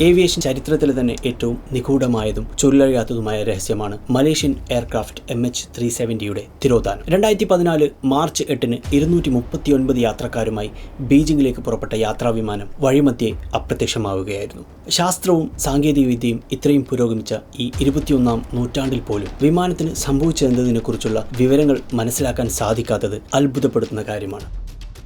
Aviation ചരിത്രത്തിൽ തന്നെ ഏറ്റവും നിഗൂഢമായതും ചുരുളഴിയാത്തതുമായ രഹസ്യമാണ് Malaysian aircraft M H three സെവന്റിയുടെ തിരോധാനം. രണ്ടായിരത്തി പതിനാല് മാർച്ച് എട്ടിന് ഇരുന്നൂറ്റി മുപ്പത്തി ഒൻപത് യാത്രക്കാരുമായി ബീജിംഗിലേക്ക് പുറപ്പെട്ട യാത്രാവിമാനം വഴിമധ്യേ അപ്രത്യക്ഷമാവുകയായിരുന്നു. ശാസ്ത്രവും സാങ്കേതികവിദ്യയും ഇത്രയും പുരോഗമിച്ച ഈ ഇരുപത്തിയൊന്നാം നൂറ്റാണ്ടിൽ പോലും വിമാനത്തിന് സംഭവിച്ചതെന്നതിനെക്കുറിച്ചുള്ള വിവരങ്ങൾ മനസ്സിലാക്കാൻ സാധിക്കാത്തത് അത്ഭുതപ്പെടുത്തുന്ന കാര്യമാണ്.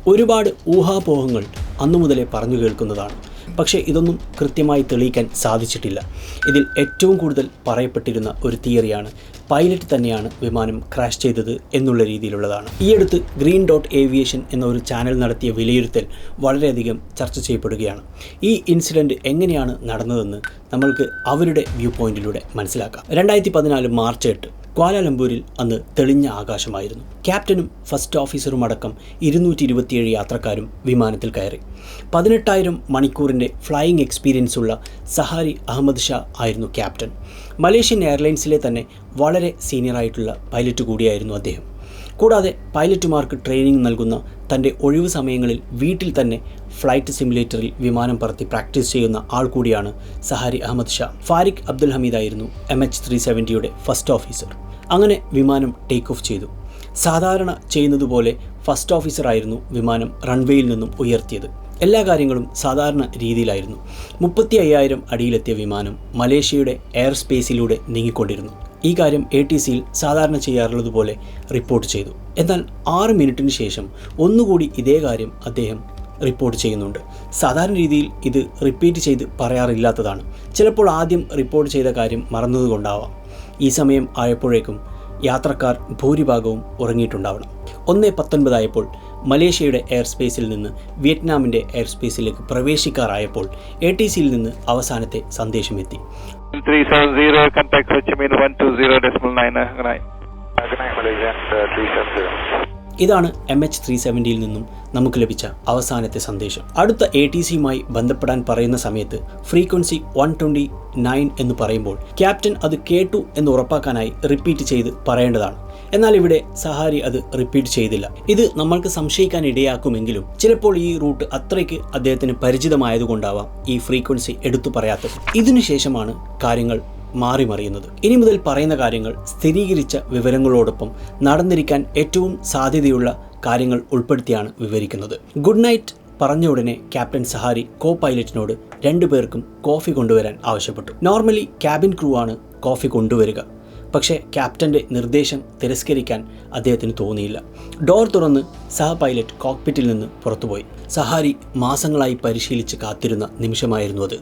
ഒരുപാട് ഊഹാപോഹങ്ങൾ അന്നു മുതലേ പറഞ്ഞു കേൾക്കുന്നതാണ്. പക്ഷേ ഇതൊന്നും കൃത്യമായി തെളിയിക്കാൻ സാധിച്ചിട്ടില്ല. ഇതിൽ ഏറ്റവും കൂടുതൽ പറയപ്പെട്ടിരുന്ന ഒരു തിയറിയാണ് പൈലറ്റ് തന്നെയാണ് വിമാനം ക്രാഷ് ചെയ്തത് എന്നുള്ള രീതിയിലുള്ളതാണ്. ഈയടുത്ത് ഗ്രീൻ ഡോട്ട് ഏവിയേഷൻ എന്ന ഒരു ചാനൽ നടത്തിയ വിലയിരുത്തൽ വളരെയധികം ചർച്ച ചെയ്യപ്പെടുകയാണ്. ഈ ഇൻസിഡന്റ് എങ്ങനെയാണ് നടന്നതെന്ന് നമ്മൾക്ക് അവരുടെ വ്യൂ പോയിന്റിലൂടെ മനസ്സിലാക്കാം. രണ്ടായിരത്തി പതിനാല് മാർച്ച് എട്ട് ക്വാലാലംപൂരിൽ അന്ന് തെളിഞ്ഞ ആകാശമായിരുന്നു. ക്യാപ്റ്റനും ഫസ്റ്റ് ഓഫീസറും അടക്കം ഇരുന്നൂറ്റി ഇരുപത്തിയേഴ് യാത്രക്കാരും വിമാനത്തിൽ കയറി. പതിനെട്ടായിരം മണിക്കൂറിന്റെ ഫ്ലൈയിങ് എക്സ്പീരിയൻസ് ഉള്ള സഹാരി അഹമ്മദ് ഷാ ആയിരുന്നു ക്യാപ്റ്റൻ. മലേഷ്യൻ എയർലൈൻസിലെ തന്നെ വളരെ സീനിയറായിട്ടുള്ള പൈലറ്റ് കൂടിയായിരുന്നു അദ്ദേഹം. കൂടാതെ പൈലറ്റുമാർക്ക് ട്രെയിനിങ് നൽകുന്ന തന്റെ ഒഴിവ് സമയങ്ങളിൽ വീട്ടിൽ തന്നെ ഫ്ലൈറ്റ് സിമുലേറ്ററിൽ വിമാനം പറത്തി പ്രാക്ടീസ് ചെയ്യുന്ന ആൾ കൂടിയാണ് Zaharie Ahmad Shah. Fariq Abdul ഹമീദായിരുന്നു M H three സെവന്റിയുടെ ഫസ്റ്റ് ഓഫീസർ. അങ്ങനെ വിമാനം ടേക്ക് ഓഫ് ചെയ്തു. സാധാരണ ചെയ്യുന്നതുപോലെ ഫസ്റ്റ് ഓഫീസറായിരുന്നു വിമാനം റൺവേയിൽ നിന്നും ഉയർത്തിയത്. എല്ലാ കാര്യങ്ങളും സാധാരണ രീതിയിലായിരുന്നു. മുപ്പത്തി അയ്യായിരം അടിയിലെത്തിയ വിമാനം മലേഷ്യയുടെ എയർ സ്പേസിലൂടെ നീങ്ങിക്കൊണ്ടിരുന്നു. ഈ കാര്യം എ ടി സിയിൽ സാധാരണ ചെയ്യാറുള്ളതുപോലെ റിപ്പോർട്ട് ചെയ്തു. എന്നാൽ ആറ് മിനിറ്റിന് ശേഷം ഒന്നുകൂടി ഇതേ കാര്യം അദ്ദേഹം റിപ്പോർട്ട് ചെയ്യുന്നുണ്ട്. സാധാരണ രീതിയിൽ ഇത് റിപ്പീറ്റ് ചെയ്ത് പറയാറില്ലാത്തതാണ്. ചിലപ്പോൾ ആദ്യം റിപ്പോർട്ട് ചെയ്ത കാര്യം മറന്നതുകൊണ്ടാവാം. ഈ സമയം ആയപ്പോഴേക്കും യാത്രക്കാർ ഭൂരിഭാഗവും ഉറങ്ങിയിട്ടുണ്ടാവണം. ഒന്ന് പത്തൊൻപതായപ്പോൾ മലേഷ്യയുടെ എയർ സ്പേസിൽ നിന്ന് വിയറ്റ്നാമിന്റെ എയർ സ്പേസിലേക്ക് പ്രവേശിക്കാറായപ്പോൾ എ ടി സിയിൽ നിന്ന് അവസാനത്തെ സന്ദേശമെത്തി. 370, contact Ho Chi Minh 120.9. Good night. Good night, Malaysian 370. ഇതാണ് എം എച്ച് ത്രീ സെവന്റിയിൽ നിന്നും നമുക്ക് ലഭിച്ച അവസാനത്തെ സന്ദേശം അടുത്ത എ ടി സിയുമായി ബന്ധപ്പെടാൻ പറയുന്ന സമയത്ത് ഫ്രീക്വൻസി വൺ ട്വന്റി നയൻ എന്ന് പറയുമ്പോൾ ക്യാപ്റ്റൻ അത് കേട്ടു എന്ന് ഉറപ്പാക്കാനായി റിപ്പീറ്റ് ചെയ്ത് പറയേണ്ടതാണ് എന്നാൽ ഇവിടെ സഹാരി അത് റിപ്പീറ്റ് ചെയ്തില്ല ഇത് നമ്മൾക്ക് സംശയിക്കാൻ ഇടയാക്കുമെങ്കിലും ചിലപ്പോൾ ഈ റൂട്ട് അത്രയ്ക്ക് അദ്ദേഹത്തിന് പരിചിതമായതുകൊണ്ടാവാം ഈ ഫ്രീക്വൻസി എടുത്തു പറയാത്തത് ഇതിനുശേഷമാണ് കാര്യങ്ങൾ മാറി മറിയുന്നത്. ഇനി മുതൽ പറയുന്ന കാര്യങ്ങൾ സ്ഥിരീകരിച്ച വിവരങ്ങളോടൊപ്പം നടന്നിരിക്കാൻ ഏറ്റവും സാധ്യതയുള്ള കാര്യങ്ങൾ ഉൾപ്പെടുത്തിയാണ് വിവരിക്കുന്നത്. ഗുഡ് നൈറ്റ് പറഞ്ഞ ഉടനെ ക്യാപ്റ്റൻ സഹാരി കോ പൈലറ്റിനോട് രണ്ടുപേർക്കും കോഫി കൊണ്ടുവരാൻ ആവശ്യപ്പെട്ടു. നോർമലി ക്യാബിൻ ക്രൂ ആണ് കോഫി കൊണ്ടുവരിക. പക്ഷേ ക്യാപ്റ്റന്റെ നിർദ്ദേശം തിരസ്കരിക്കാൻ അദ്ദേഹത്തിന് തോന്നിയില്ല. ഡോർ തുറന്ന് സഹ പൈലറ്റ് കോക്പിറ്റിൽ നിന്ന് പുറത്തുപോയി. സഹാരി മാസങ്ങളായി പരിശീലിച്ച് കാത്തിരുന്ന നിമിഷമായിരുന്നു അത്.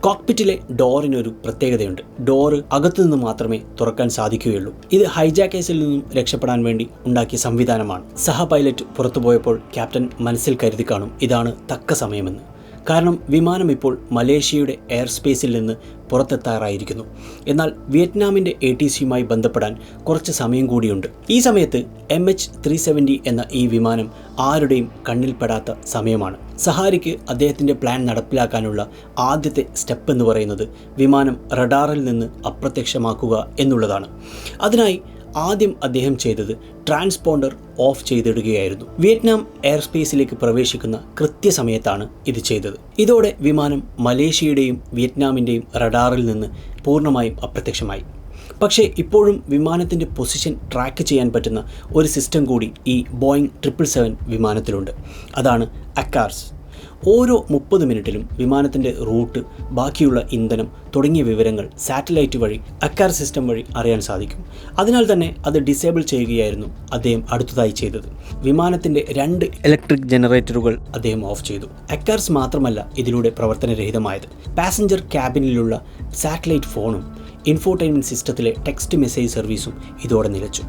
കോക്പിറ്റിലെ ഡോറിന് ഒരു പ്രത്യേകതയുണ്ട്. ഡോറ് അകത്തുനിന്ന് മാത്രമേ തുറക്കാൻ സാധിക്കുകയുള്ളൂ. ഇത് ഹൈജാക്കേഴ്സിൽ നിന്നും രക്ഷപ്പെടാൻ വേണ്ടി ഉണ്ടാക്കിയ സംവിധാനമാണ്. സഹ പൈലറ്റ് പുറത്തുപോയപ്പോൾ ക്യാപ്റ്റൻ മനസ്സിൽ കരുതി കാണും. ഇതാണ് തക്ക സമയമെന്ന്. കാരണം വിമാനം ഇപ്പോൾ മലേഷ്യയുടെ എയർ സ്പേസിൽ നിന്ന് പുറത്തെത്താറായിരിക്കുന്നു. എന്നാൽ വിയറ്റ്നാമിന്റെ എ ടി സിയുമായി ബന്ധപ്പെടാൻ കുറച്ച് സമയം കൂടിയുണ്ട്. ഈ സമയത്ത് എം എച്ച് ത്രീ സെവന്റി എന്ന ഈ വിമാനം ആരുടെയും കണ്ണിൽപ്പെടാത്ത സമയമാണ്. സഹാരിക്ക് അദ്ദേഹത്തിന്റെ പ്ലാൻ നടപ്പിലാക്കാനുള്ള ആദ്യത്തെ സ്റ്റെപ്പ് എന്ന് പറയുന്നത് വിമാനം റഡാറിൽ നിന്ന് അപ്രത്യക്ഷമാക്കുക എന്നുള്ളതാണ്. അതിനായി ആദ്യം അദ്ദേഹം ചെയ്തത് ട്രാൻസ്പോണ്ടർ ഓഫ് ചെയ്തിടുകയായിരുന്നു. വിയറ്റ്നാം എയർ സ്പേസിലേക്ക് പ്രവേശിക്കുന്ന കൃത്യസമയത്താണ് ഇത് ചെയ്തത്. ഇതോടെ വിമാനം മലേഷ്യയുടെയും വിയറ്റ്നാമിന്റെയും റഡാറിൽ നിന്ന് പൂർണമായും അപ്രത്യക്ഷമായി. പക്ഷേ ഇപ്പോഴും വിമാനത്തിന്റെ പൊസിഷൻ ട്രാക്ക് ചെയ്യാൻ പറ്റുന്ന ഒരു സിസ്റ്റം കൂടി ഈ ബോയിങ് ട്രിപ്പിൾ സെവൻ വിമാനത്തിലുണ്ട്. അതാണ് അക്കാർസ്. ഓരോ മുപ്പത് മിനിറ്റിലും വിമാനത്തിന്റെ റൂട്ട് ബാക്കിയുള്ള ഇന്ധനം തുടങ്ങിയ വിവരങ്ങൾ സാറ്റലൈറ്റ് വഴി അക്കാർ സിസ്റ്റം വഴി അറിയാൻ സാധിക്കും. അതിനാൽ തന്നെ അത് ഡിസേബിൾ ചെയ്യുകയായിരുന്നു അദ്ദേഹം അടുത്തതായി ചെയ്തത്. വിമാനത്തിന്റെ രണ്ട് ഇലക്ട്രിക് ജനറേറ്ററുകൾ അദ്ദേഹം ഓഫ് ചെയ്തു. അക്കാർസ് മാത്രമല്ല ഇതിലൂടെ പ്രവർത്തനരഹിതമായത്. പാസഞ്ചർ ക്യാബിനിലുള്ള സാറ്റലൈറ്റ് ഫോണും ഇൻഫോർടൈൻമെന്റ് സിസ്റ്റത്തിലെ ടെക്സ്റ്റ് മെസ്സേജ് സർവീസും ഇതോടെ നിലച്ചു.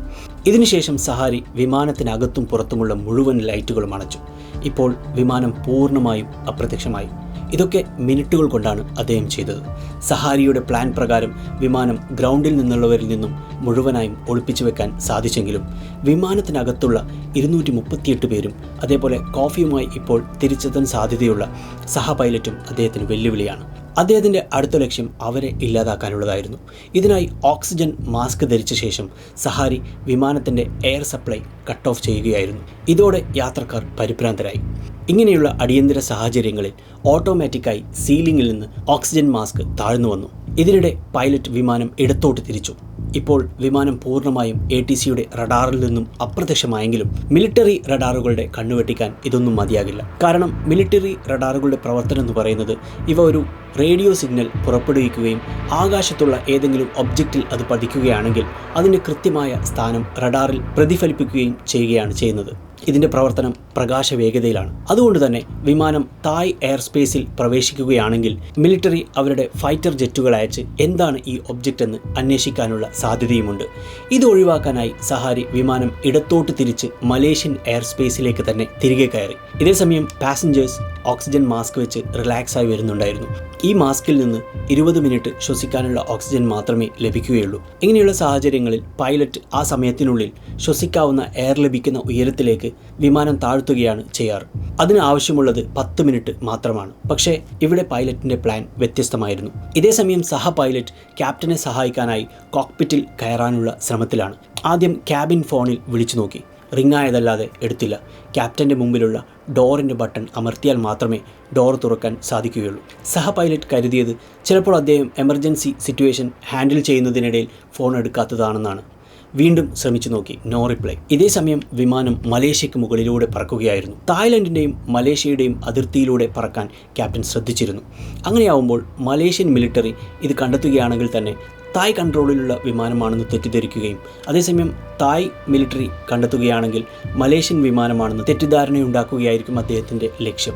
ഇതിനുശേഷം സഹാരി വിമാനത്തിനകത്തും പുറത്തുമുള്ള മുഴുവൻ ലൈറ്റുകളും അണച്ചു. ഇപ്പോൾ വിമാനം പൂർണമായും അപ്രത്യക്ഷമായി. ഇതൊക്കെ മിനിറ്റുകൾ കൊണ്ടാണ് അദ്ദേഹം ചെയ്തത്. സഹാരിയുടെ പ്ലാൻ പ്രകാരം വിമാനം ഗ്രൗണ്ടിൽ നിന്നുള്ളവരിൽ നിന്നും മുഴുവനായും ഒളിപ്പിച്ചു വെക്കാൻ സാധിച്ചെങ്കിലും വിമാനത്തിനകത്തുള്ള ഇരുന്നൂറ്റി മുപ്പത്തിയെട്ട് പേരും അതേപോലെ കോഫിയുമായി ഇപ്പോൾ തിരിച്ചെത്താൻ സാധ്യതയുള്ള സഹപൈലറ്റും അദ്ദേഹത്തിന് വെല്ലുവിളിയാണ്. അദ്ദേഹത്തിന്റെ അടുത്ത ലക്ഷ്യം അവരെ ഇല്ലാതാക്കാനുള്ളതായിരുന്നു. ഇതിനായി ഓക്സിജൻ മാസ്ക് ധരിച്ച ശേഷം സഹാരി വിമാനത്തിന്റെ എയർ സപ്ലൈ കട്ട് ഓഫ് ചെയ്യുകയായിരുന്നു. ഇതോടെ യാത്രക്കാർ പരിഭ്രാന്തരായി. ഇങ്ങനെയുള്ള അടിയന്തര സാഹചര്യങ്ങളിൽ ഓട്ടോമാറ്റിക്കായി സീലിംഗിൽ നിന്ന് ഓക്സിജൻ മാസ്ക് താഴ്ന്നു വന്നു. ഇതിനിടെ പൈലറ്റ് വിമാനം ഇടത്തോട്ട് തിരിച്ചു. ഇപ്പോൾ വിമാനം പൂർണമായും എ ടി സിയുടെ റഡാറിൽ നിന്നും അപ്രത്യക്ഷമായെങ്കിലും മിലിറ്ററി റഡാറുകളുടെ കണ്ണുവെട്ടിക്കാൻ ഇതൊന്നും മതിയാകില്ല. കാരണം മിലിറ്ററി റഡാറുകളുടെ പ്രവർത്തനം എന്ന് പറയുന്നത് ഇവ ഒരു റേഡിയോ സിഗ്നൽ പുറപ്പെടുവിക്കുകയും ആകാശത്തുള്ള ഏതെങ്കിലും ഒബ്ജക്റ്റിൽ അത് പതിക്കുകയാണെങ്കിൽ അതിന്റെ കൃത്യമായ സ്ഥാനം റഡാറിൽ പ്രതിഫലിപ്പിക്കുകയും ചെയ്യുകയാണ് ചെയ്യുന്നത്. ഇതിന്റെ പ്രവർത്തനം പ്രകാശ വേഗതയിലാണ് അതുകൊണ്ട് തന്നെ വിമാനം തായ് എയർ സ്പേസിൽ പ്രവേശിക്കുകയാണെങ്കിൽ മിലിറ്ററി അവരുടെ ഫൈറ്റർ ജെറ്റുകൾ അയച്ച് എന്താണ് ഈ ഒബ്ജക്റ്റ് എന്ന് അന്വേഷിക്കാനുള്ള സാധ്യതയുമുണ്ട്. ഇത് ഒഴിവാക്കാനായി സഹാരി വിമാനം ഇടത്തോട്ട് തിരിച്ച് മലേഷ്യൻ എയർ സ്പേസിലേക്ക് തന്നെ തിരികെ കയറി. ഇതേസമയം പാസഞ്ചേഴ്സ് ഓക്സിജൻ മാസ്ക് വെച്ച് റിലാക്സ് ആയി വരുന്നുണ്ടായിരുന്നു. ഈ മാസ്കിൽ നിന്ന് ഇരുപത് മിനിറ്റ് ശ്വസിക്കാനുള്ള ഓക്സിജൻ മാത്രമേ ലഭിക്കുകയുള്ളൂ. ഇങ്ങനെയുള്ള സാഹചര്യങ്ങളിൽ പൈലറ്റ് ആ സമയത്തിനുള്ളിൽ ശ്വസിക്കാവുന്ന എയർ ലഭിക്കുന്ന ഉയരത്തിലേക്ക് വിമാനം താഴ്ത്തുകയാണ് ചെയ്യാറ്. അതിന് ആവശ്യമുള്ളത് പത്ത് മിനിറ്റ് മാത്രമാണ്. പക്ഷേ ഇവിടെ പൈലറ്റിന്റെ പ്ലാൻ വ്യത്യസ്തമായിരുന്നു. ഇതേസമയം സഹ പൈലറ്റ് ക്യാപ്റ്റനെ സഹായിക്കാനായി കോക്പിറ്റിൽ കയറാനുള്ള ശ്രമത്തിലാണ്. ആദ്യം ക്യാബിൻ ഫോണിൽ വിളിച്ചു നോക്കി. റിംഗ് ആയതല്ലാതെ എടുത്തില്ല. ക്യാപ്റ്റന്റെ മുമ്പിലുള്ള ഡോറിന്റെ ബട്ടൺ അമർത്തിയാൽ മാത്രമേ ഡോർ തുറക്കാൻ സാധിക്കുകയുള്ളൂ. സഹ പൈലറ്റ് കരുതിയത് ചിലപ്പോൾ അദ്ദേഹം എമർജൻസി സിറ്റുവേഷൻ ഹാൻഡിൽ ചെയ്യുന്നതിനിടയിൽ ഫോൺ എടുക്കാത്തതാണെന്നാണ്. വീണ്ടും ശ്രമിച്ചു നോക്കി. No reply. ഇതേ സമയം വിമാനം മലേഷ്യക്ക് മുകളിലൂടെ പറക്കുകയായിരുന്നു. തായ്ലൻഡിന്റെയും മലേഷ്യയുടെയും അതിർത്തിയിലൂടെ പറക്കാൻ ക്യാപ്റ്റൻ ശ്രദ്ധിച്ചിരുന്നു. അങ്ങനെയാവുമ്പോൾ മലേഷ്യൻ മിലിറ്ററി ഇത് കണ്ടെത്തുകയാണെങ്കിൽ തന്നെ തായ് കൺട്രോളിലുള്ള വിമാനമാണെന്ന് തെറ്റിദ്ധരിക്കുകയും അതേസമയം തായ് മിലിറ്ററി കണ്ടെത്തുകയാണെങ്കിൽ മലേഷ്യൻ വിമാനമാണെന്ന് തെറ്റിദ്ധാരണയുണ്ടാക്കുകയായിരിക്കും അദ്ദേഹത്തിന്റെ ലക്ഷ്യം.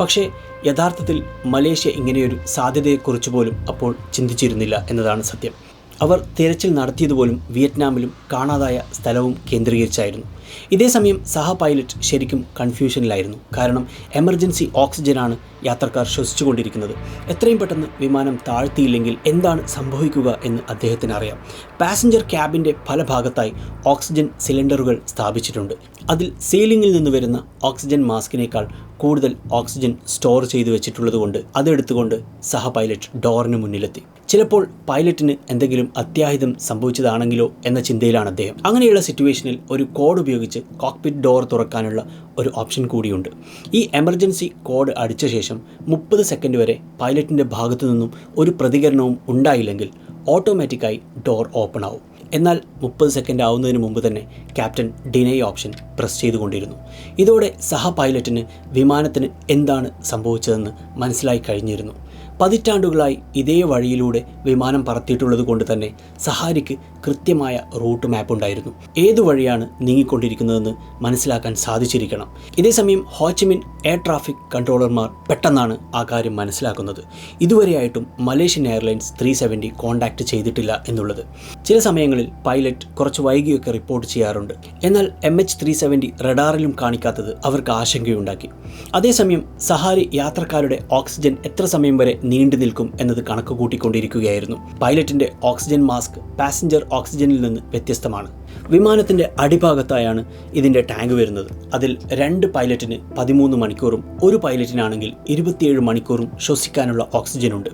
പക്ഷേ യഥാർത്ഥത്തിൽ മലേഷ്യ ഇങ്ങനെയൊരു സാധ്യതയെക്കുറിച്ച് പോലും അപ്പോൾ ചിന്തിച്ചിരുന്നില്ല എന്നതാണ് സത്യം. അവർ തിരച്ചിൽ നടത്തിയതുപോലും വിയറ്റ്നാമിലും കാണാതായ സ്ഥലവും കേന്ദ്രീകരിച്ചായിരുന്നു. ഇതേസമയം സഹ പൈലറ്റ് ശരിക്കും കൺഫ്യൂഷനിലായിരുന്നു. കാരണം എമർജൻസി ഓക്സിജനാണ് യാത്രക്കാർ ശ്വസിച്ചുകൊണ്ടിരിക്കുന്നത്. എത്രയും പെട്ടെന്ന് വിമാനം താഴ്ത്തിയില്ലെങ്കിൽ എന്താണ് സംഭവിക്കുക എന്ന് അദ്ദേഹത്തിന് അറിയാം പാസഞ്ചർ ക്യാബിന്റെ പല ഭാഗത്തായി ഓക്സിജൻ സിലിണ്ടറുകൾ സ്ഥാപിച്ചിട്ടുണ്ട്. അതിൽ സീലിംഗിൽ നിന്ന് വരുന്ന ഓക്സിജൻ മാസ്കിനേക്കാൾ കൂടുതൽ ഓക്സിജൻ സ്റ്റോർ ചെയ്തു വെച്ചിട്ടുള്ളതുകൊണ്ട് അതെടുത്തുകൊണ്ട് സഹ പൈലറ്റ് ഡോറിന് മുന്നിലെത്തി. ചിലപ്പോൾ പൈലറ്റിന് എന്തെങ്കിലും അത്യാഹിതം സംഭവിച്ചതാണെങ്കിലോ എന്ന ചിന്തയിലാണ് അദ്ദേഹം. അങ്ങനെയുള്ള സിറ്റുവേഷനിൽ ഒരു കോഡ് ഉപയോഗിച്ച് കോക്പിറ്റ് ഡോർ തുറക്കാനുള്ള ഒരു ഓപ്ഷൻ കൂടിയുണ്ട്. ഈ എമർജൻസി കോഡ് അടിച്ച ശേഷം മുപ്പത് സെക്കൻഡ് വരെ പൈലറ്റിന്റെ ഭാഗത്തു നിന്നും ഒരു പ്രതികരണവും ഉണ്ടായില്ലെങ്കിൽ ഓട്ടോമാറ്റിക്കായി ഡോർ ഓപ്പൺ ആവും. എന്നാൽ മുപ്പത് സെക്കൻഡ് ആവുന്നതിന് മുമ്പ് തന്നെ ക്യാപ്റ്റൻ ഡിനൈ ഓപ്ഷൻ പ്രസ് ചെയ്തുകൊണ്ടിരുന്നു. ഇതോടെ സഹ പൈലറ്റിന് വിമാനത്തിന് എന്താണ് സംഭവിച്ചതെന്ന് മനസ്സിലായി കഴിഞ്ഞിരുന്നു. പതിറ്റാണ്ടുകളായി ഇതേ വഴിയിലൂടെ വിമാനം പറത്തിയിട്ടുള്ളത് കൊണ്ട് തന്നെ സഹാരിക്ക് കൃത്യമായ റൂട്ട് മാപ്പ് ഉണ്ടായിരുന്നു. ഏതു വഴിയാണ് നീങ്ങിക്കൊണ്ടിരിക്കുന്നതെന്ന് മനസ്സിലാക്കാൻ സാധിച്ചിരിക്കണം. ഇതേസമയം ഹോച്ചിമിൻ എയർ ട്രാഫിക് കൺട്രോളർമാർ പെട്ടെന്നാണ് ആ കാര്യം മനസ്സിലാക്കുന്നത്. ഇതുവരെയായിട്ടും Malaysian airlines three seventy contact ചെയ്തിട്ടില്ല എന്നുള്ളത്. ചില സമയങ്ങളിൽ പൈലറ്റ് കുറച്ച് വൈകിയൊക്കെ റിപ്പോർട്ട് ചെയ്യാറുണ്ട്. എന്നാൽ എം എച്ച് ത്രീ സെവന്റി റഡാറിലും കാണിക്കാത്തത് അവർക്ക് ആശങ്കയുണ്ടാക്കി. അതേസമയം സഹാരി യാത്രക്കാരുടെ ഓക്സിജൻ എത്ര സമയം വരെ നീണ്ടു നിൽക്കും എന്നത് കണക്ക് കൂട്ടിക്കൊണ്ടിരിക്കുകയായിരുന്നു. പൈലറ്റിന്റെ ഓക്സിജൻ മാസ്ക് പാസഞ്ചർ ഓക്സിജനിൽ നിന്ന് വ്യത്യസ്തമാണ്. വിമാനത്തിന്റെ അടിഭാഗത്തായാണ് ഇതിന്റെ ടാങ്ക് വരുന്നത്. അതിൽ രണ്ട് പൈലറ്റിന് പതിമൂന്ന് മണിക്കൂറും ഒരു പൈലറ്റിനാണെങ്കിൽ ഇരുപത്തിയേഴ് മണിക്കൂറും ശ്വസിക്കാനുള്ള ഓക്സിജനുണ്ട്.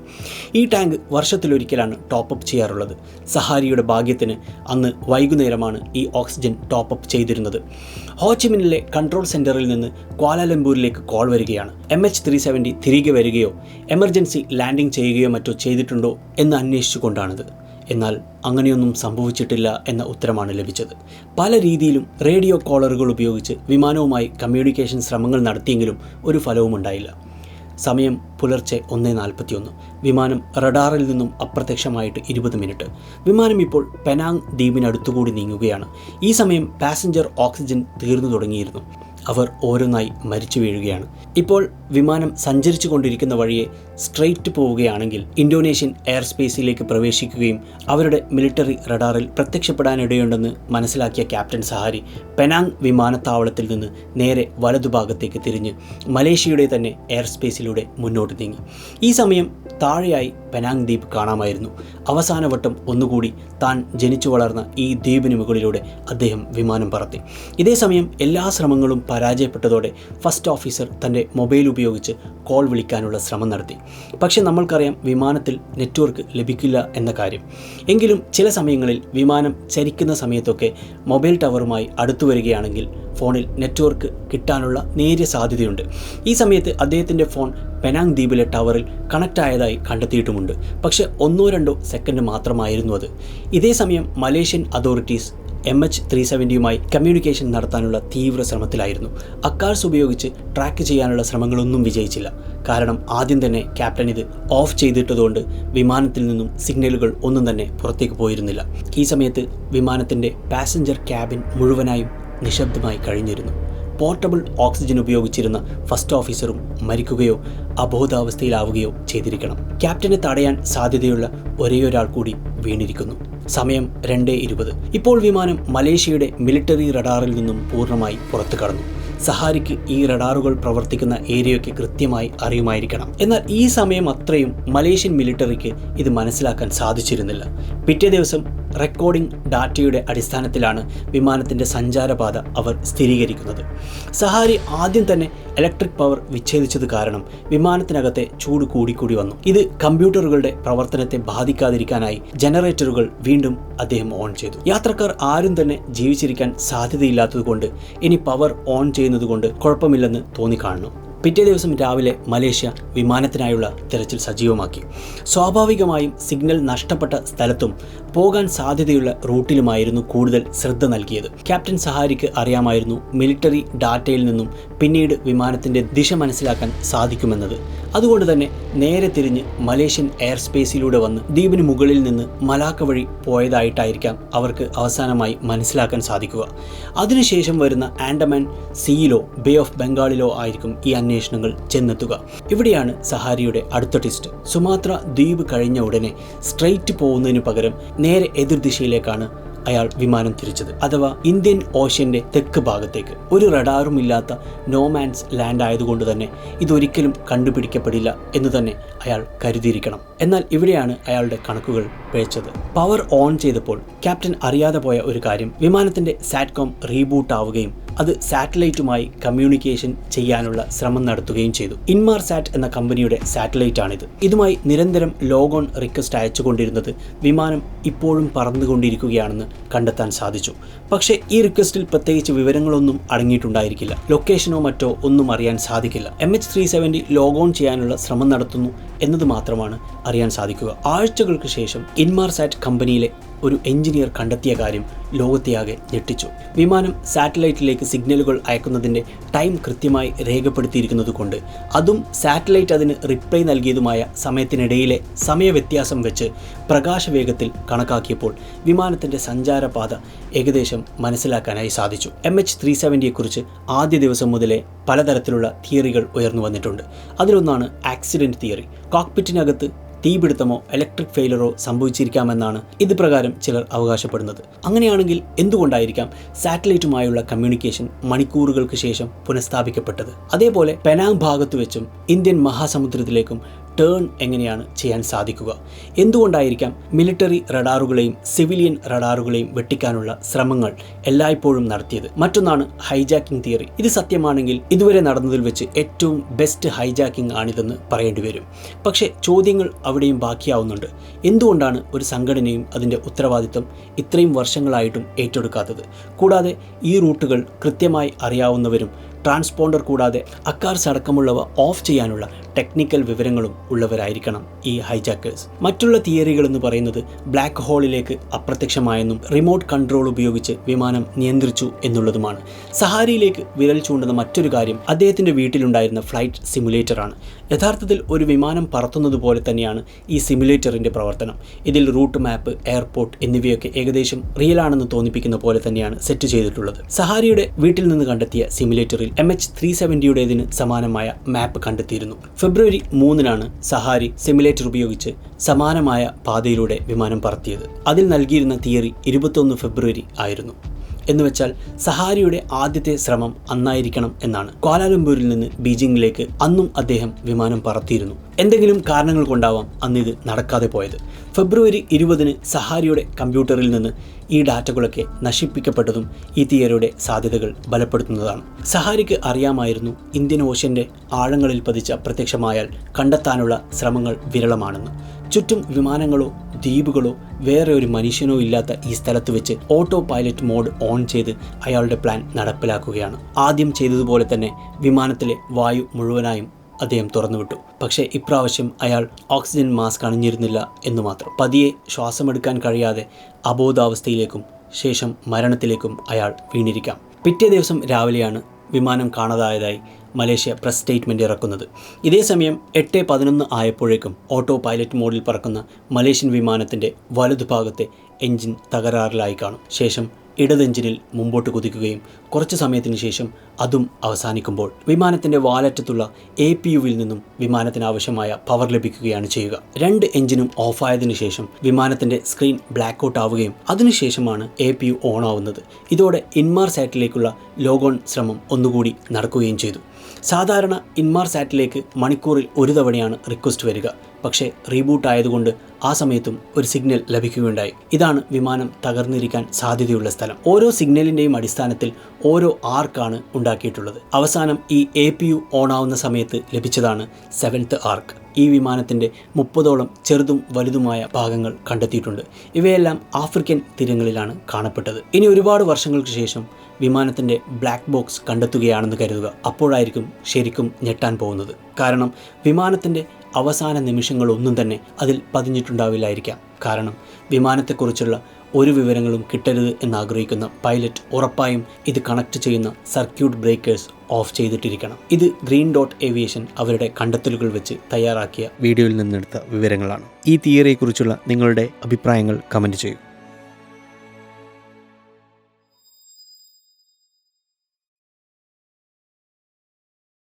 ഈ ടാങ്ക് വർഷത്തിലൊരിക്കലാണ് ടോപ്പ് അപ്പ് ചെയ്യാറുള്ളത്. സഹാരിയുടെ ഭാഗ്യത്തിന് അന്ന് വൈകുന്നേരമാണ് ഈ ഓക്സിജൻ ടോപ്പ് അപ്പ് ചെയ്തിരുന്നത് ഹോച്ചിമിനിലെ കൺട്രോൾ സെന്ററിൽ നിന്ന് ക്വാലാലംപൂരിലേക്ക് കോൾ വരികയാണ്. എം എച്ച് ത്രീ സെവന്റി തിരികെ വരികയോ എമർജൻസി ലാൻഡിംഗ് ചെയ്യുകയോ മറ്റോ ചെയ്തിട്ടുണ്ടോ എന്ന് അന്വേഷിച്ചുകൊണ്ടാണിത്. എന്നാൽ അങ്ങനെയൊന്നും സംഭവിച്ചിട്ടില്ല എന്ന ഉത്തരമാണ് ലഭിച്ചത്. പല രീതിയിലും റേഡിയോ കോളറുകൾ ഉപയോഗിച്ച് വിമാനവുമായി കമ്മ്യൂണിക്കേഷൻ ശ്രമങ്ങൾ നടത്തിയെങ്കിലും ഒരു ഫലവും ഉണ്ടായില്ല. സമയം പുലർച്ചെ ഒന്ന് നാൽപ്പത്തിയൊന്ന്. വിമാനം റഡാറിൽ നിന്നും അപ്രത്യക്ഷമായിട്ട് ഇരുപത് മിനിറ്റ്. വിമാനം ഇപ്പോൾ പെനാങ് ദ്വീപിനടുത്തുകൂടി നീങ്ങുകയാണ്. ഈ സമയം പാസഞ്ചർ ഓക്സിജൻ തീർന്നു തുടങ്ങിയിരുന്നു. അവർ ഓരോന്നായി മരിച്ചു വീഴുകയാണ്. ഇപ്പോൾ വിമാനം സഞ്ചരിച്ചു കൊണ്ടിരിക്കുന്ന വഴിയെ സ്ട്രെയിറ്റ് പോവുകയാണെങ്കിൽ ഇന്തോനേഷ്യൻ എയർ സ്പേസിലേക്ക് പ്രവേശിക്കുകയും അവരുടെ മിലിറ്ററി റഡാറിൽ പ്രത്യക്ഷപ്പെടാനിടയുണ്ടെന്ന് മനസ്സിലാക്കിയ ക്യാപ്റ്റൻ സഹാരി പെനാങ് വിമാനത്താവളത്തിൽ നിന്ന് നേരെ വലതുഭാഗത്തേക്ക് തിരിഞ്ഞ് മലേഷ്യയുടെ തന്നെ എയർ സ്പേസിലൂടെ മുന്നോട്ട് നീങ്ങി. ഈ സമയം താഴെയായി പെനാങ് ദ്വീപ് കാണാമായിരുന്നു. അവസാന വട്ടം ഒന്നുകൂടി താൻ ജനിച്ചു വളർന്ന ഈ ദ്വീപിന് മുകളിലൂടെ അദ്ദേഹം വിമാനം പറത്തി. ഇതേസമയം എല്ലാ ശ്രമങ്ങളും പരാജയപ്പെട്ടതോടെ ഫസ്റ്റ് ഓഫീസർ തന്റെ മൊബൈൽ ഉപയോഗിച്ച് കോൾ വിളിക്കാനുള്ള ശ്രമം നടത്തി. പക്ഷെ നമ്മൾക്കറിയാം വിമാനത്തിൽ നെറ്റ്വർക്ക് ലഭിക്കില്ല എന്ന കാര്യം. എങ്കിലും ചില സമയങ്ങളിൽ വിമാനം ചരിക്കുന്ന സമയത്തൊക്കെ മൊബൈൽ ടവറുമായി അടുത്തു വരികയാണെങ്കിൽ ഫോണിൽ നെറ്റ്വർക്ക് കിട്ടാനുള്ള നേരിയ സാധ്യതയുണ്ട്. ഈ സമയത്ത് അദ്ദേഹത്തിന്റെ ഫോൺ പെനാങ് ദ്വീപിലെ ടവറിൽ കണക്റ്റായതായി കണ്ടെത്തിയിട്ടുമുണ്ട്. പക്ഷേ ഒന്നോ രണ്ടോ സെക്കൻഡ് മാത്രമായിരുന്നു അത്. ഇതേ സമയം Malaysian authorities M H three സെവന്റിയുമായി communication നടത്താനുള്ള തീവ്ര ശ്രമത്തിലായിരുന്നു. അക്കാർസ് ഉപയോഗിച്ച് ട്രാക്ക് ചെയ്യാനുള്ള ശ്രമങ്ങളൊന്നും വിജയിച്ചില്ല. കാരണം ആദ്യം തന്നെ ക്യാപ്റ്റൻ ഇത് ഓഫ് ചെയ്തിട്ടതുകൊണ്ട് വിമാനത്തിൽ നിന്നും സിഗ്നലുകൾ ഒന്നും തന്നെ പുറത്തേക്ക് പോയിരുന്നില്ല. ഈ സമയത്ത് വിമാനത്തിന്റെ പാസഞ്ചർ ക്യാബിൻ മുഴുവനായും നിശബ്ദമായി കഴിഞ്ഞിരുന്നു. പോർട്ടബിൾ ഓക്സിജൻ ഉപയോഗിച്ചിരുന്ന ഫസ്റ്റ് ഓഫീസറും മരിക്കുകയോ അബോധാവസ്ഥയിലാവുകയോ ചെയ്തിരിക്കണം. ക്യാപ്റ്റനെ തടയാൻ സാധ്യതയുള്ള ഒരേയൊരാൾ കൂടി വീണിരിക്കുന്നു. സമയം രണ്ട് ഇരുപത്. ഇപ്പോൾ വിമാനം മലേഷ്യയുടെ മിലിറ്ററി റഡാറിൽ നിന്നും പൂർണമായി പുറത്തു കടന്നു. സഹാരിക്ക് ഈ റഡാറുകൾ പ്രവർത്തിക്കുന്ന ഏരിയയൊക്കെ കൃത്യമായി അറിയുമായിരിക്കണം. എന്നാൽ ഈ സമയം അത്രയും മലേഷ്യൻ മിലിറ്ററിക്ക് ഇത് മനസ്സിലാക്കാൻ സാധിച്ചിരുന്നില്ല. പിറ്റേ ദിവസം റെക്കോർഡിംഗ് ഡാറ്റയുടെ അടിസ്ഥാനത്തിലാണ് വിമാനത്തിന്റെ സഞ്ചാരപാത അവർ സ്ഥിരീകരിക്കുന്നത്. സഹാരി ആദ്യം തന്നെ ഇലക്ട്രിക് പവർ വിച്ഛേദിച്ചത് കാരണം വിമാനത്തിനകത്തെ ചൂട് കൂടിക്കൂടി വന്നു. ഇത് കമ്പ്യൂട്ടറുകളുടെ പ്രവർത്തനത്തെ ബാധിക്കാതിരിക്കാനായി ജനറേറ്ററുകൾ വീണ്ടും അദ്ദേഹം ഓൺ ചെയ്തു. യാത്രക്കാർ ആരും തന്നെ ജീവിച്ചിരിക്കാൻ സാധ്യതയില്ലാത്തതുകൊണ്ട് ഇനി പവർ ഓൺ ചെയ്യുന്നതുകൊണ്ട് കുഴപ്പമില്ലെന്ന് തോന്നിക്കാണുന്നു. പിറ്റേ ദിവസം രാവിലെ മലേഷ്യ വിമാനത്തിനായുള്ള തിരച്ചിൽ സജീവമാക്കി. സ്വാഭാവികമായും സിഗ്നൽ നഷ്ടപ്പെട്ട സ്ഥലത്തും പോകാൻ സാധ്യതയുള്ള റൂട്ടിലുമായിരുന്നു കൂടുതൽ ശ്രദ്ധ നൽകിയത്. ക്യാപ്റ്റൻ സഹാരിക്ക് അറിയാമായിരുന്നു മിലിറ്ററി ഡാറ്റയിൽ നിന്നും പിന്നീട് വിമാനത്തിന്റെ ദിശ മനസ്സിലാക്കാൻ സാധിക്കുമെന്നത്. അതുകൊണ്ട് തന്നെ നേരെ തിരിഞ്ഞ് മലേഷ്യൻ എയർ സ്പേസിലൂടെ വന്ന് ദ്വീപിന് മുകളിൽ നിന്ന് മലാക്ക വഴി പോയതായിട്ടായിരിക്കാം അവർക്ക് അവസാനമായി മനസ്സിലാക്കാൻ സാധിക്കുക. അതിനുശേഷം വരുന്ന ആൻഡമാൻ സീയിലോ ബേ ഓഫ് ബംഗാളിലോ ആയിരിക്കും ഈ അന്വേഷണങ്ങൾ ചെന്നെത്തുക. ഇവിടെയാണ് സഹാരിയുടെ അടുത്ത ട്വിസ്റ്റ്. സുമാത്ര ദ്വീപ് കഴിഞ്ഞ ഉടനെ സ്ട്രെയിറ്റ് പോകുന്നതിന് പകരം നേരെ എതിർദിശയിലേക്കാണ് അയാൾ വിമാനം തിരിച്ചത്. അഥവാ ഇന്ത്യൻ ഓഷ്യന്റെ തെക്ക് ഭാഗത്തേക്ക്. ഒരു റഡാറും ഇല്ലാത്ത നോമാൻസ് ലാൻഡ് ആയതുകൊണ്ട് തന്നെ ഇതൊരിക്കലും കണ്ടുപിടിക്കപ്പെടില്ല എന്ന് തന്നെ അയാൾ കരുതിയിരിക്കണം. എന്നാൽ ഇവിടെയാണ് അയാളുടെ കണക്കുകൾ പിഴച്ചത്. പവർ ഓൺ ചെയ്തപ്പോൾ ക്യാപ്റ്റൻ അറിയാതെ പോയ ഒരു കാര്യം വിമാനത്തിന്റെ സാറ്റ്കോം റീബൂട്ട് ആവുകയും അത് സാറ്റലൈറ്റുമായി കമ്മ്യൂണിക്കേഷൻ ചെയ്യാനുള്ള ശ്രമം നടത്തുകയും ചെയ്തു. ഇൻമാർ സാറ്റ് എന്ന കമ്പനിയുടെ സാറ്റലൈറ്റ് ആണിത് ഇതുമായി നിരന്തരം ലോഗോൺ റിക്വസ്റ്റ് അയച്ചുകൊണ്ടിരുന്നത് വിമാനം ഇപ്പോഴും പറന്നുകൊണ്ടിരിക്കുകയാണെന്ന് കണ്ടെത്താൻ സാധിച്ചു. പക്ഷേ ഈ റിക്വസ്റ്റിൽ പ്രത്യേകിച്ച് വിവരങ്ങളൊന്നും അടങ്ങിയിട്ടുണ്ടായിരിക്കില്ല. ലൊക്കേഷനോ മറ്റോ ഒന്നും അറിയാൻ സാധിക്കില്ല. M H three seventy logon ചെയ്യാനുള്ള ശ്രമം നടത്തുന്നു എന്നത് മാത്രമാണ് അറിയാൻ സാധിക്കുക. ആഴ്ചകൾക്ക് ശേഷം ഇൻമാർ സാറ്റ് കമ്പനിയിലെ ഒരു എഞ്ചിനീയർ കണ്ടെത്തിയ കാര്യം ലോകത്തെയാകെ ഞെട്ടിച്ചു. വിമാനം സാറ്റലൈറ്റിലേക്ക് സിഗ്നലുകൾ അയക്കുന്നതിന്റെ ടൈം കൃത്യമായി രേഖപ്പെടുത്തിയിരിക്കുന്നത് കൊണ്ട് അതും സാറ്റലൈറ്റ് അതിന് റിപ്ലൈ നൽകിയതുമായ സമയത്തിനിടയിലെ സമയവ്യത്യാസം വെച്ച് പ്രകാശവേഗത്തിൽ കണക്കാക്കിയപ്പോൾ വിമാനത്തിന്റെ സഞ്ചാരപാത ഏകദേശം മനസ്സിലാക്കാനായി സാധിച്ചു. എം എച്ച് ത്രീ സെവന്റിയെക്കുറിച്ച് ആദ്യ ദിവസം മുതലേ പലതരത്തിലുള്ള തിയറികൾ ഉയർന്നു വന്നിട്ടുണ്ട് അതിലൊന്നാണ് ആക്സിഡന്റ് തിയറി. കോക്പിറ്റിനകത്ത് തീപിടുത്തമോ ഇലക്ട്രിക് ഫെയിലറോ സംഭവിച്ചിരിക്കാമെന്നാണ് ഇത് പ്രകാരം ചിലർ അവകാശപ്പെടുന്നത്. അങ്ങനെയാണെങ്കിൽ എന്തുകൊണ്ടായിരിക്കാം സാറ്റലൈറ്റുമായുള്ള കമ്മ്യൂണിക്കേഷൻ മണിക്കൂറുകൾക്ക് ശേഷം പുനഃസ്ഥാപിക്കപ്പെട്ടത്? അതേപോലെ പെനാങ് ഭാഗത്ത് വെച്ചും ഇന്ത്യൻ മഹാസമുദ്രത്തിലേക്കും ടേൺ എങ്ങനെയാണ് ചെയ്യാൻ സാധിക്കുക? എന്തുകൊണ്ടായിരിക്കാം മിലിറ്ററി റഡാറുകളെയും സിവിലിയൻ റഡാറുകളെയും വെട്ടിക്കാനുള്ള ശ്രമങ്ങൾ എല്ലായ്പ്പോഴും നടത്തിയത്? മറ്റൊന്നാണ് ഹൈജാക്കിംഗ് തിയറി ഇത് സത്യമാണെങ്കിൽ ഇതുവരെ നടന്നതിൽ വെച്ച് ഏറ്റവും ബെസ്റ്റ് ഹൈജാക്കിംഗ് ആണിതെന്ന് പറയേണ്ടി വരും. പക്ഷേ ചോദ്യങ്ങൾ അവിടെയും ബാക്കിയാവുന്നുണ്ട്. എന്തുകൊണ്ടാണ് ഒരു സംഘടനയും അതിന്റെ ഉത്തരവാദിത്തം ഇത്രയും വർഷങ്ങളായിട്ടും ഏറ്റെടുക്കാത്തത്? കൂടാതെ ഈ റൂട്ടുകൾ കൃത്യമായി അറിയാവുന്നവരും ട്രാൻസ്പോണ്ടർ കൂടാതെ അക്കാർസ് അടക്കമുള്ളവ ഓഫ് ചെയ്യാനുള്ള ടെക്നിക്കൽ വിവരങ്ങളും ഉള്ളവരായിരിക്കണം ഈ ഹൈജാക്കേഴ്സ്. മറ്റുള്ള തിയറികൾ എന്ന് പറയുന്നത് ബ്ലാക്ക് ഹോളിലേക്ക് അപ്രത്യക്ഷമായെന്നും റിമോട്ട് കൺട്രോൾ ഉപയോഗിച്ച് വിമാനം നിയന്ത്രിച്ചു എന്നുള്ളതുമാണ്. സഹാരിയിലേക്ക് വിരൽ ചൂണ്ടുന്ന മറ്റൊരു കാര്യം അദ്ദേഹത്തിന്റെ വീട്ടിലുണ്ടായിരുന്ന ഫ്ലൈറ്റ് സിമുലേറ്ററാണ്. യഥാർത്ഥത്തിൽ ഒരു വിമാനം പറത്തുന്നത് പോലെ തന്നെയാണ് ഈ സിമുലേറ്ററിന്റെ പ്രവർത്തനം. ഇതിൽ റൂട്ട് മാപ്പ് എയർപോർട്ട് എന്നിവയൊക്കെ ഏകദേശം റിയൽ ആണെന്ന് തോന്നിപ്പിക്കുന്ന പോലെ തന്നെയാണ് സെറ്റ് ചെയ്തിട്ടുള്ളത്. സഹാരിയുടെ വീട്ടിൽ നിന്ന് കണ്ടെത്തിയ സിമുലേറ്ററിൽ എം എച്ച് ത്രീ സെവന്റിയുടേതിന് സമാനമായ മാപ്പ് കണ്ടെത്തിയിരുന്നു. ഫെബ്രുവരി മൂന്നിനാണ് സഹാരി സിമുലേറ്റർ ഉപയോഗിച്ച് സമാനമായ പാതയിലൂടെ വിമാനം പറത്തിയത്. അതിൽ നൽകിയിരുന്ന തിയറി ഇരുപത്തൊന്ന് ഫെബ്രുവരി ആയിരുന്നു. എന്നുവെച്ചാൽ സഹാരിയുടെ ആദ്യത്തെ ശ്രമം അന്നായിരിക്കണം എന്നാണ്. ക്വാലാലംപൂരിൽ നിന്ന് ബീജിംഗിലേക്ക് അന്നും അദ്ദേഹം വിമാനം പറത്തിയിരുന്നു. എന്തെങ്കിലും കാരണങ്ങൾ കൊണ്ടാവാം അന്ന് ഇത് നടക്കാതെ പോയത്. ഫെബ്രുവരി ഇരുപതിന് സഹാരിയുടെ കമ്പ്യൂട്ടറിൽ നിന്ന് ഈ ഡാറ്റകളൊക്കെ നശിപ്പിക്കപ്പെട്ടതും ഈ തിയറിയുടെ സാധ്യതകൾ ബലപ്പെടുത്തുന്നതാണ്. സഹാരിക്ക് അറിയാമായിരുന്നു ഇന്ത്യൻ ഓഷ്യന്റെ ആഴങ്ങളിൽ പതിച്ച പ്രത്യക്ഷമായാൽ കണ്ടെത്താനുള്ള ശ്രമങ്ങൾ വിരളമാണെന്ന്. ചുറ്റും വിമാനങ്ങളോ ദ്വീപുകളോ വേറെ ഒരു മനുഷ്യനോ ഇല്ലാത്ത ഈ സ്ഥലത്ത് വെച്ച് ഓട്ടോ പൈലറ്റ് മോഡ് ഓൺ ചെയ്ത് അയാളുടെ പ്ലാൻ നടപ്പിലാക്കുകയാണ്. ആദ്യം ചെയ്തതുപോലെ തന്നെ വിമാനത്തിലെ വായു മുഴുവനായും അദ്ദേഹം തുറന്നുവിട്ടു. പക്ഷേ ഇപ്രാവശ്യം അയാൾ ഓക്സിജൻ മാസ്ക് അണിഞ്ഞിരുന്നില്ല എന്ന് മാത്രം. പതിയെ ശ്വാസമെടുക്കാൻ കഴിയാതെ അബോധാവസ്ഥയിലേക്കും ശേഷം മരണത്തിലേക്കും അയാൾ വീണിരിക്കാം. പിറ്റേ ദിവസം രാവിലെയാണ് വിമാനം കാണാതായതായി മലേഷ്യ പ്രസ് സ്റ്റേറ്റ്മെന്റ് ഇറക്കുന്നത്. ഇതേസമയം എട്ട് പതിനൊന്ന് ആയപ്പോഴേക്കും ഓട്ടോ പൈലറ്റ് മോഡിൽ പറക്കുന്ന മലേഷ്യൻ വിമാനത്തിന്റെ വലതുഭാഗത്തെ എഞ്ചിൻ തകരാറിലായി കാണും. ശേഷം ഇടതെഞ്ചിനിൽ മുമ്പോട്ട് കുതിക്കുകയും കുറച്ച് സമയത്തിന് ശേഷം അതും അവസാനിക്കുമ്പോൾ വിമാനത്തിന്റെ വാലറ്റത്തുള്ള എ പി യുവിൽ നിന്നും വിമാനത്തിന് ആവശ്യമായ പവർ ലഭിക്കുകയാണ് ചെയ്യുക. രണ്ട് എഞ്ചിനും ഓഫായതിനു ശേഷം വിമാനത്തിന്റെ സ്ക്രീൻ ബ്ലാക്ക് ഔട്ട് ആവുകയും അതിനുശേഷമാണ് എ പി യു ഓൺ ആവുന്നത്. ഇതോടെ ഇൻമാർ സാറ്റിലേക്കുള്ള ലോഗോൺ ശ്രമം ഒന്നുകൂടി നടക്കുകയും ചെയ്തു. സാധാരണ ഇൻമാർ സാറ്റിലേക്ക് മണിക്കൂറിൽ ഒരു തവണയാണ് റിക്വസ്റ്റ് വരിക. പക്ഷേ റീബൂട്ട് ആയതുകൊണ്ട് ആ സമയത്തും ഒരു സിഗ്നൽ ലഭിക്കുകയുണ്ടായി. ഇതാണ് വിമാനം തകർന്നിരിക്കാൻ സാധ്യതയുള്ള സ്ഥലം. ഓരോ സിഗ്നലിന്റെയും അടിസ്ഥാനത്തിൽ ഓരോ ആർക്കാണ് ഉണ്ടാക്കിയിട്ടുള്ളത്. അവസാനം ഈ എ പി യു ഓൺ ആവുന്ന സമയത്ത് ലഭിച്ചതാണ് സെവൻത്ത് ആർക്ക് ഈ വിമാനത്തിന്റെ മുപ്പതോളം ചെറുതും വലുതുമായ ഭാഗങ്ങൾ കണ്ടെത്തിയിട്ടുണ്ട്. ഇവയെല്ലാം ആഫ്രിക്കൻ തീരങ്ങളിലാണ് കാണപ്പെട്ടത്. ഇനി ഒരുപാട് വർഷങ്ങൾക്ക് ശേഷം വിമാനത്തിന്റെ ബ്ലാക്ക് ബോക്സ് കണ്ടെത്തുകയാണെന്ന് കരുതുക. അപ്പോഴായിരിക്കും ശരിക്കും ഞെട്ടാൻ പോകുന്നത്. കാരണം വിമാനത്തിന്റെ അവസാന നിമിഷങ്ങളൊന്നും തന്നെ അതിൽ പതിഞ്ഞിട്ടുണ്ടാവില്ലായിരിക്കാം. കാരണം വിമാനത്തെക്കുറിച്ചുള്ള ഒരു വിവരങ്ങളും കിട്ടരുത് എന്നാഗ്രഹിക്കുന്ന പൈലറ്റ് ഉറപ്പായും ഇത് കണക്ട് ചെയ്യുന്ന സർക്യൂട്ട് ബ്രേക്കേഴ്സ് ഓഫ് ചെയ്തിട്ടിരിക്കണം. ഇത് ഗ്രീൻ ഡോട്ട് ഏവിയേഷൻ അവരുടെ കണ്ടെത്തലുകൾ വെച്ച് തയ്യാറാക്കിയ വീഡിയോയിൽ നിന്നെടുത്ത വിവരങ്ങളാണ്. ഈ തിയറിയെക്കുറിച്ചുള്ള നിങ്ങളുടെ അഭിപ്രായങ്ങൾ കമന്റ് ചെയ്യൂ.